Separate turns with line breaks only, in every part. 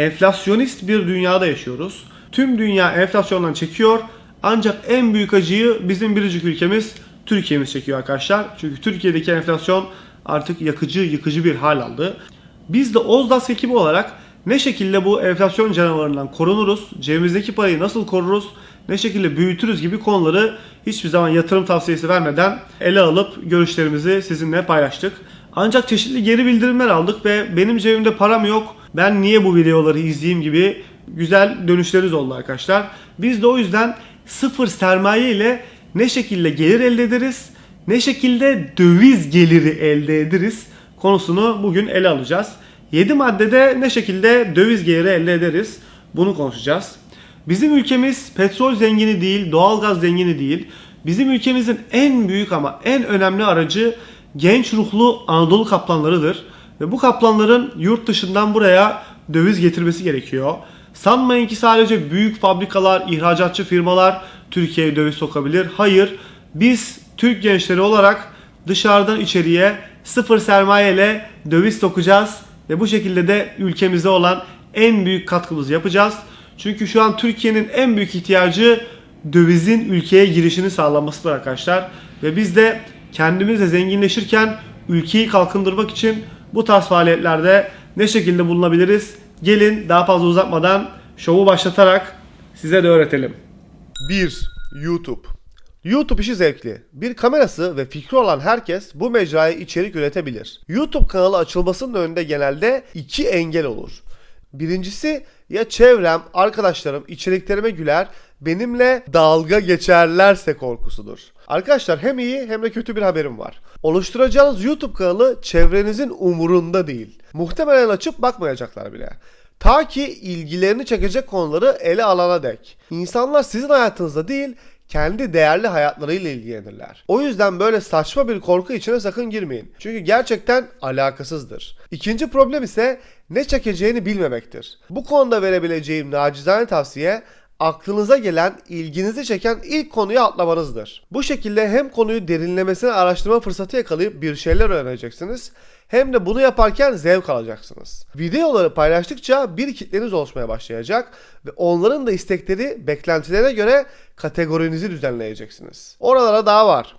enflasyonist bir dünyada yaşıyoruz. Tüm dünya enflasyondan çekiyor. Ancak en büyük acıyı bizim biricik ülkemiz Türkiye'miz çekiyor arkadaşlar. Çünkü Türkiye'deki enflasyon artık yakıcı, yıkıcı bir hal aldı. Biz de Ozdas ekibi olarak ne şekilde bu enflasyon canavarından korunuruz, cebimizdeki parayı nasıl koruruz, ne şekilde büyütürüz gibi konuları hiçbir zaman yatırım tavsiyesi vermeden ele alıp görüşlerimizi sizinle paylaştık. Ancak çeşitli geri bildirimler aldık ve benim cebimde param yok, ben niye bu videoları izleyeyim gibi güzel dönüşleriniz oldu arkadaşlar. Biz de o yüzden sıfır sermaye ile ne şekilde gelir elde ederiz, ne şekilde döviz geliri elde ederiz konusunu bugün ele alacağız. 7 maddede ne şekilde döviz geliri elde ederiz bunu konuşacağız. Bizim ülkemiz petrol zengini değil, doğalgaz zengini değil. Bizim ülkemizin en büyük ama en önemli aracı genç ruhlu Anadolu kaplanlarıdır. Ve bu kaplanların yurt dışından buraya döviz getirmesi gerekiyor. Sanmayın ki sadece büyük fabrikalar, ihracatçı firmalar Türkiye'ye döviz sokabilir. Hayır, biz Türk gençleri olarak dışarıdan içeriye sıfır sermaye ile döviz sokacağız ve bu şekilde de ülkemize olan en büyük katkımızı yapacağız. Çünkü şu an Türkiye'nin en büyük ihtiyacı dövizin ülkeye girişini sağlamasıdır arkadaşlar. Ve biz de kendimizle zenginleşirken ülkeyi kalkındırmak için bu tarz faaliyetlerde ne şekilde bulunabiliriz? Gelin daha fazla uzatmadan şovu başlatarak size de öğretelim.
1. YouTube YouTube işi zevkli. Bir kamerası ve fikri olan herkes bu mecraya içerik üretebilir. YouTube kanalı açılmasının önünde genelde iki engel olur. Birincisi ya çevrem, arkadaşlarım içeriklerime güler, benimle dalga geçerlerse korkusudur. Arkadaşlar hem iyi hem de kötü bir haberim var. Oluşturacağınız YouTube kanalı çevrenizin umurunda değil. Muhtemelen açıp bakmayacaklar bile. Ta ki ilgilerini çekecek konuları ele alana dek. İnsanlar sizin hayatınızda değil, kendi değerli hayatlarıyla ilgilenirler. O yüzden böyle saçma bir korku içine sakın girmeyin. Çünkü gerçekten alakasızdır. İkinci problem ise ne çekeceğini bilmemektir. Bu konuda verebileceğim nacizane tavsiye aklınıza gelen, ilginizi çeken ilk konuyu atlamanızdır. Bu şekilde hem konuyu derinlemesine araştırma fırsatı yakalayıp bir şeyler öğreneceksiniz hem de bunu yaparken zevk alacaksınız. Videoları paylaştıkça bir kitleniz oluşmaya başlayacak ve onların da istekleri, beklentilerine göre kategorinizi düzenleyeceksiniz. Oralara daha var.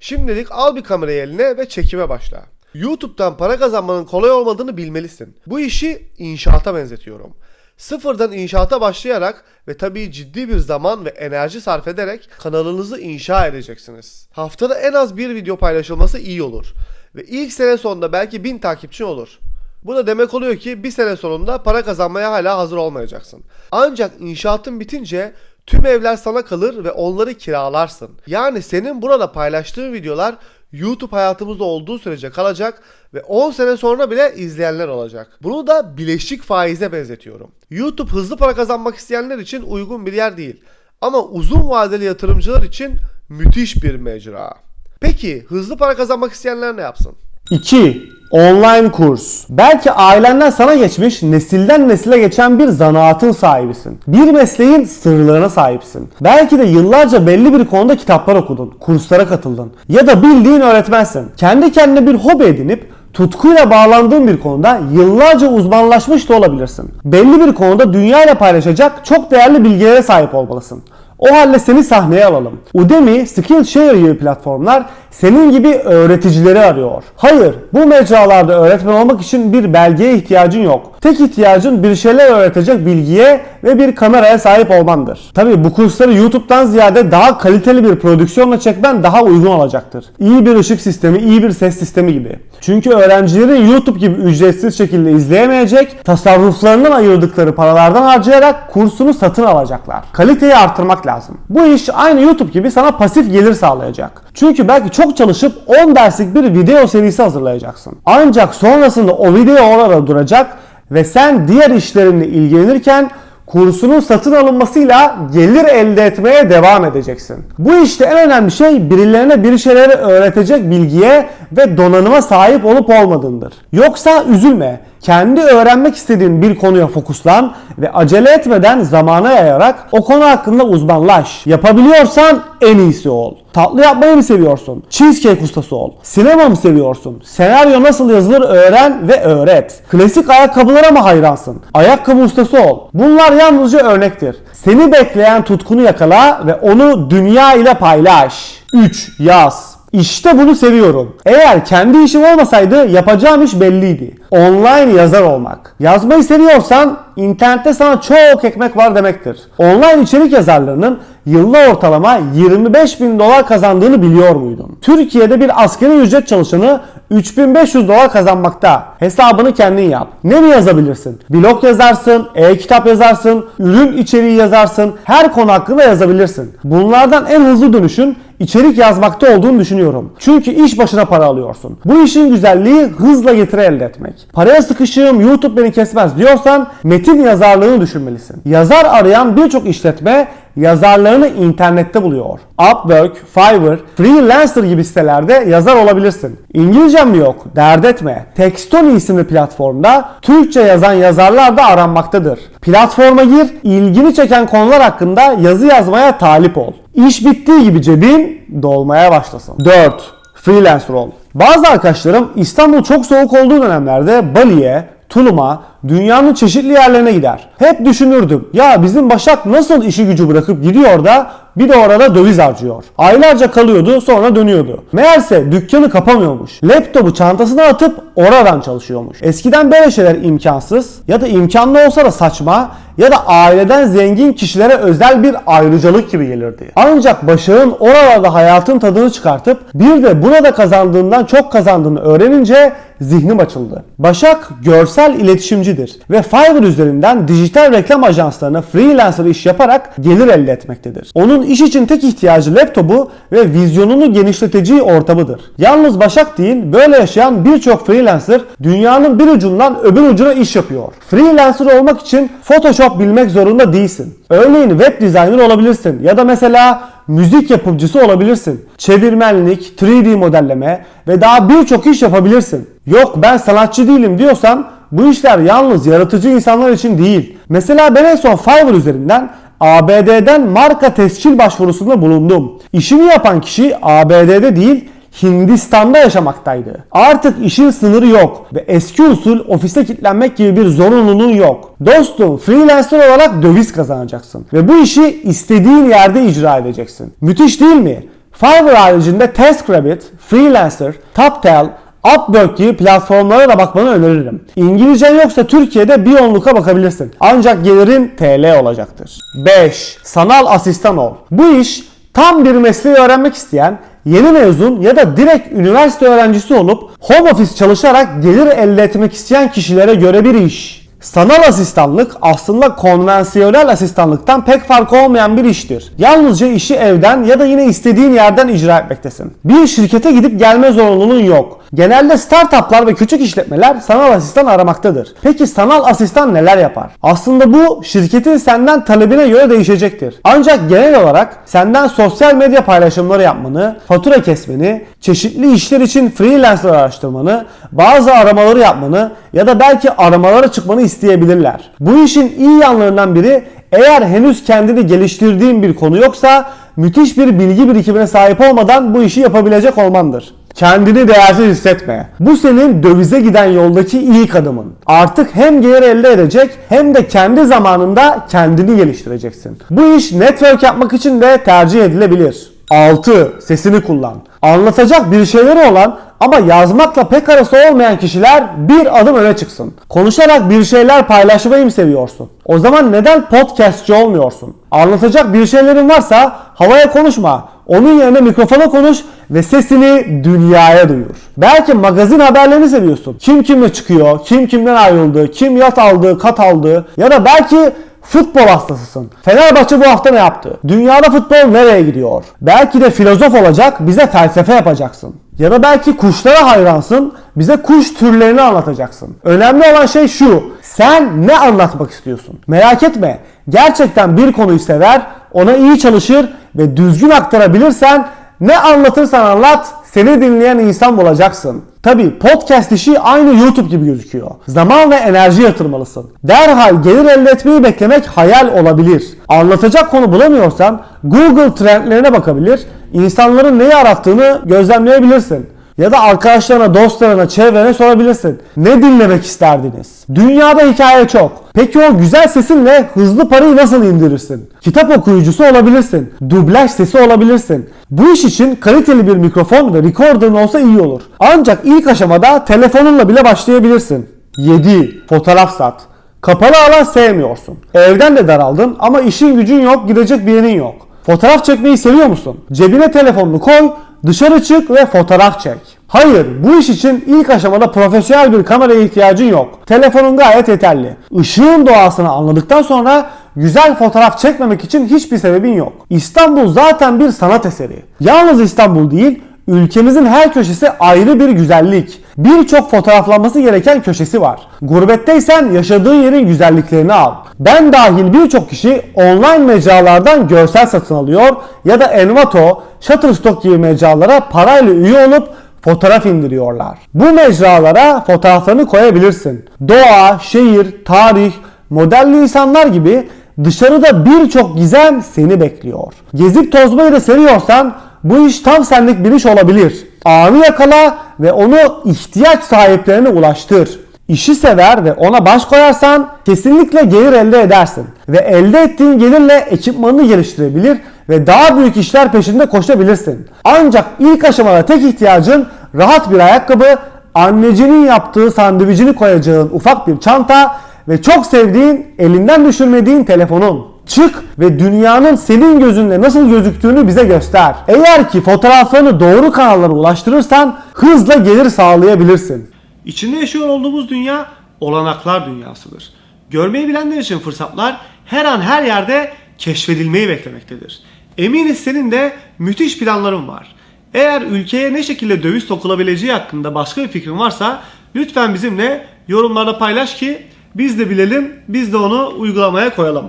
Şimdilik al bir kamerayı eline ve çekime başla. YouTube'dan para kazanmanın kolay olmadığını bilmelisin. Bu işi inşaata benzetiyorum. Sıfırdan inşaata başlayarak ve tabii ciddi bir zaman ve enerji sarf ederek kanalınızı inşa edeceksiniz. Haftada en az bir video paylaşılması iyi olur. Ve ilk sene sonunda belki 1000 takipçi olur. Bu da demek oluyor ki bir sene sonunda para kazanmaya hala hazır olmayacaksın. Ancak inşaatın bitince tüm evler sana kalır ve onları kiralarsın. Yani senin burada paylaştığın videolar YouTube hayatımızda olduğu sürece kalacak ve 10 sene sonra bile izleyenler olacak. Bunu da bileşik faize benzetiyorum. YouTube hızlı para kazanmak isteyenler için uygun bir yer değil. Ama uzun vadeli yatırımcılar için müthiş bir mecra. Peki hızlı para kazanmak isteyenler ne yapsın?
2. Online kurs. Belki ailenden sana geçmiş, nesilden nesile geçen bir zanaatın sahibisin. Bir mesleğin sırlarına sahipsin. Belki de yıllarca belli bir konuda kitaplar okudun, kurslara katıldın. Ya da bildiğin öğretmensin. Kendi kendine bir hobi edinip tutkuyla bağlandığın bir konuda yıllarca uzmanlaşmış da olabilirsin. Belli bir konuda dünyayla paylaşacak çok değerli bilgilere sahip olmalısın. O halde seni sahneye alalım. Udemy, Skillshare gibi platformlar senin gibi öğreticileri arıyor. Hayır, bu mecralarda öğretmen olmak için bir belgeye ihtiyacın yok. Tek ihtiyacın bir şeyler öğretecek bilgiye ve bir kameraya sahip olmandır. Tabii bu kursları YouTube'dan ziyade daha kaliteli bir prodüksiyonla çekmen daha uygun olacaktır. İyi bir ışık sistemi, iyi bir ses sistemi gibi. Çünkü öğrencilerin YouTube gibi ücretsiz şekilde izleyemeyecek, tasarruflarından ayırdıkları paralardan harcayarak kursunu satın alacaklar. Kaliteyi artırmak lazım. Bu iş aynı YouTube gibi sana pasif gelir sağlayacak. Çünkü belki çok çalışıp 10 derslik bir video serisi hazırlayacaksın. Ancak sonrasında o video orada duracak ve sen diğer işlerinle ilgilenirken kursunun satın alınmasıyla gelir elde etmeye devam edeceksin. Bu işte en önemli şey birilerine bir şeyleri öğretecek bilgiye ve donanıma sahip olup olmadığındır. Yoksa üzülme. Kendi öğrenmek istediğin bir konuya fokuslan ve acele etmeden zamana yayarak o konu hakkında uzmanlaş. Yapabiliyorsan en iyisi ol. Tatlı yapmayı mı seviyorsun? Cheesecake ustası ol. Sinema mı seviyorsun? Senaryo nasıl yazılır öğren ve öğret. Klasik ayakkabılara mı hayransın? Ayakkabı ustası ol. Bunlar yalnızca örnektir. Seni bekleyen tutkunu yakala ve onu dünya ile paylaş. 3. Yaz. İşte bunu seviyorum. Eğer kendi işim olmasaydı yapacağım iş belliydi. Online yazar olmak. Yazmayı seviyorsan internette sana çok ekmek var demektir. Online içerik yazarlarının yılda ortalama 25 bin dolar kazandığını biliyor muydun? Türkiye'de bir askeri ücret çalışanı 3500 dolar kazanmakta. Hesabını kendin yap. Ne mi yazabilirsin? Blog yazarsın, e-kitap yazarsın, ürün içeriği yazarsın, her konu hakkında yazabilirsin. Bunlardan en hızlı dönüşün içerik yazmakta olduğunu düşünüyorum. Çünkü iş başına para alıyorsun. Bu işin güzelliği hızla getiri elde etmek. Paraya sıkışığım YouTube beni kesmez diyorsan metin yazarlığını düşünmelisin. Yazar arayan birçok işletme yazarlarını internette buluyor. Upwork, Fiverr, Freelancer gibi sitelerde yazar olabilirsin. İngilizcem yok? Dert etme. Textony isimli platformda Türkçe yazan yazarlar da aranmaktadır. Platforma gir, ilgini çeken konular hakkında yazı yazmaya talip ol. İş bittiği gibi cebin dolmaya başlasın. 4. Freelancer ol. Bazı arkadaşlarım İstanbul çok soğuk olduğu dönemlerde Bali'ye, Tulum'a, dünyanın çeşitli yerlerine gider. Hep düşünürdüm ya bizim Başak nasıl işi gücü bırakıp gidiyor da bir de orada döviz harcıyor. Aylarca kalıyordu sonra dönüyordu. Meğerse dükkanı kapamıyormuş. Laptopu çantasına atıp oradan çalışıyormuş. Eskiden böyle şeyler imkansız ya da imkanlı olsa da saçma ya da aileden zengin kişilere özel bir ayrıcalık gibi gelirdi. Ancak Başak'ın oralarda hayatın tadını çıkartıp bir de burada kazandığından çok kazandığını öğrenince zihnim açıldı. Başak görsel iletişimcidir ve Fiverr üzerinden dijital reklam ajanslarına freelancer iş yaparak gelir elde etmektedir. Onun iş için tek ihtiyacı laptopu ve vizyonunu genişleteceği ortamıdır. Yalnız Başak değil, böyle yaşayan birçok freelancer dünyanın bir ucundan öbür ucuna iş yapıyor. Freelancer olmak için Photoshop bilmek zorunda değilsin. Örneğin web designer olabilirsin ya da mesela müzik yapımcısı olabilirsin. Çevirmenlik, 3D modelleme ve daha birçok iş yapabilirsin. Yok ben sanatçı değilim diyorsan bu işler yalnız yaratıcı insanlar için değil. Mesela ben en son Fiverr üzerinden ABD'den marka tescil başvurusunda bulundum. İşini yapan kişi ABD'de değil Hindistan'da yaşamaktaydı. Artık işin sınırı yok ve eski usul ofise kilitlenmek gibi bir zorunluluğun yok. Dostum freelancer olarak döviz kazanacaksın ve bu işi istediğin yerde icra edeceksin. Müthiş değil mi? Fiverr haricinde TaskRabbit, Freelancer, TopTal, Upwork gibi platformlara da bakmanı öneririm. İngilizcen yoksa Türkiye'de bir onluka bakabilirsin. Ancak gelirin TL olacaktır. 5. Sanal asistan ol. Bu iş tam bir mesleği öğrenmek isteyen yeni mezun ya da direkt üniversite öğrencisi olup home office çalışarak gelir elde etmek isteyen kişilere göre bir iş. Sanal asistanlık aslında konvansiyonel asistanlıktan pek farkı olmayan bir iştir. Yalnızca işi evden ya da yine istediğin yerden icra etmektesin. Bir şirkete gidip gelme zorunluluğun yok. Genelde startuplar ve küçük işletmeler sanal asistan aramaktadır. Peki sanal asistan neler yapar? Aslında bu şirketin senden talebine göre değişecektir. Ancak genel olarak senden sosyal medya paylaşımları yapmanı, fatura kesmeni, çeşitli işler için freelancer araştırmanı, bazı aramaları yapmanı ya da belki aramalara çıkmanı isteyebilirler. Bu işin iyi yanlarından biri eğer henüz kendini geliştirdiğin bir konu yoksa müthiş bir bilgi birikimine sahip olmadan bu işi yapabilecek olmandır. Kendini değersiz hissetme. Bu senin dövize giden yoldaki ilk adımın. Artık hem gelir elde edecek hem de kendi zamanında kendini geliştireceksin. Bu iş network yapmak için de tercih edilebilir. 6. Sesini kullan. Anlatacak bir şeyleri olan ama yazmakla pek arası olmayan kişiler bir adım öne çıksın. Konuşarak bir şeyler paylaşmayı mı seviyorsun? O zaman neden podcastçi olmuyorsun? Anlatacak bir şeylerin varsa havaya konuşma. Onun yerine mikrofona konuş ve sesini dünyaya duyur. Belki magazin haberlerini seviyorsun. Kim kimle çıkıyor, kim kimden ayrıldı, kim yat aldı, kat aldı ya da belki Futbol hastasısın. Fenerbahçe bu hafta ne yaptı? Dünyada futbol nereye gidiyor? Belki de filozof olacak, bize felsefe yapacaksın. Ya da belki kuşlara hayransın, bize kuş türlerini anlatacaksın. Önemli olan şey şu, sen ne anlatmak istiyorsun? Merak etme, gerçekten bir konuyu sever, ona iyi çalışır ve düzgün aktarabilirsen ne anlatırsan anlat seni dinleyen insan bulacaksın. Tabi podcast işi aynı YouTube gibi gözüküyor. Zaman ve enerji yatırmalısın. Derhal gelir elde etmeyi beklemek hayal olabilir. Anlatacak konu bulamıyorsan Google trendlerine bakabilir, insanların neyi arattığını gözlemleyebilirsin. Ya da arkadaşlarına, dostlarına, çevrene sorabilirsin. Ne dinlemek isterdiniz? Dünyada hikaye çok. Peki o güzel sesinle hızlı parayı nasıl indirirsin? Kitap okuyucusu olabilirsin. Dublaj sesi olabilirsin. Bu iş için kaliteli bir mikrofon ve recorder'ın olsa iyi olur. Ancak ilk aşamada telefonunla bile başlayabilirsin. 7. Fotoğraf sat. Kapalı alan sevmiyorsun. Evden de daraldın ama işin gücün yok, gidecek bir yerin yok. Fotoğraf çekmeyi seviyor musun? Cebine telefonunu koy, dışarı çık ve fotoğraf çek. Hayır, bu iş için ilk aşamada profesyonel bir kameraya ihtiyacın yok. Telefonun gayet yeterli. Işığın doğasını anladıktan sonra güzel fotoğraf çekmemek için hiçbir sebebin yok. İstanbul zaten bir sanat eseri. Yalnız İstanbul değil, Ülkemizin her köşesi ayrı bir güzellik. Birçok fotoğraflanması gereken köşesi var. Gurbetteysen yaşadığın yerin güzelliklerini al. Ben dahil birçok kişi online mecralardan görsel satın alıyor ya da Envato, Shutterstock gibi mecralara parayla üye olup fotoğraf indiriyorlar. Bu mecralara fotoğraflarını koyabilirsin. Doğa, şehir, tarih, modelli insanlar gibi dışarıda birçok gizem seni bekliyor. Gezip tozmayı da seviyorsan bu iş tam senlik bir iş olabilir. Anı yakala ve onu ihtiyaç sahiplerine ulaştır. İşi sever ve ona baş koyarsan kesinlikle gelir elde edersin. Ve elde ettiğin gelirle ekipmanını geliştirebilir ve daha büyük işler peşinde koşabilirsin. Ancak ilk aşamada tek ihtiyacın rahat bir ayakkabı, annecinin yaptığı sandviçini koyacağın ufak bir çanta ve çok sevdiğin, elinden düşürmediğin telefonun. Çık ve dünyanın senin gözünde nasıl gözüktüğünü bize göster. Eğer ki fotoğraflarını doğru kanallara ulaştırırsan hızla gelir sağlayabilirsin.
İçinde yaşıyor olduğumuz dünya olanaklar dünyasıdır. Görmeyi bilenler için fırsatlar her an her yerde keşfedilmeyi beklemektedir. Eminiz senin de müthiş planların var. Eğer ülkeye ne şekilde döviz sokulabileceği hakkında başka bir fikrin varsa lütfen bizimle yorumlarda paylaş ki biz de bilelim, biz de onu uygulamaya koyalım.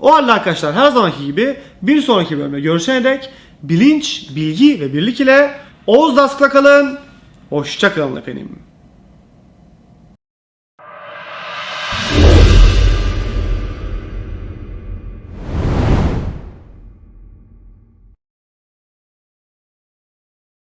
O halde arkadaşlar her zamanki gibi bir sonraki bölümde görüşene dek bilinç, bilgi ve birlik ile Oğuz Dask'la kalın. Hoşçakalın efendim.